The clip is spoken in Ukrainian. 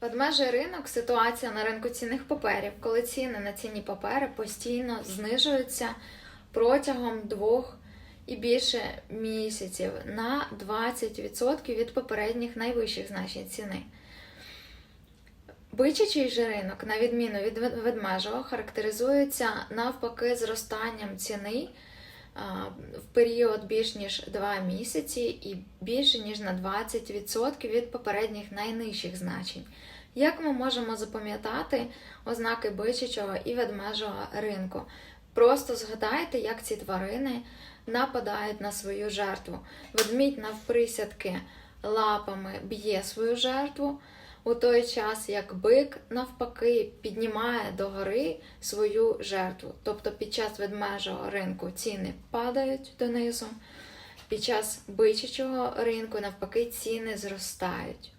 Ведмежий ринок ситуація на ринку цінних паперів, коли ціни на цінні папери постійно знижуються протягом двох і більше місяців на 20% від попередніх найвищих значень ціни. Бичачий же ринок, на відміну від ведмежого, характеризується навпаки зростанням ціни в період більш ніж 2 місяці і більше ніж на 20% від попередніх найнижчих значень. Як ми можемо запам'ятати ознаки бичачого і ведмежого ринку? Просто згадайте, як ці тварини нападають на свою жертву. Ведмідь навприсядки лапами б'є свою жертву, у той час як бик навпаки піднімає догори свою жертву. Тобто під час ведмежого ринку ціни падають донизу, під час бичачого ринку навпаки ціни зростають.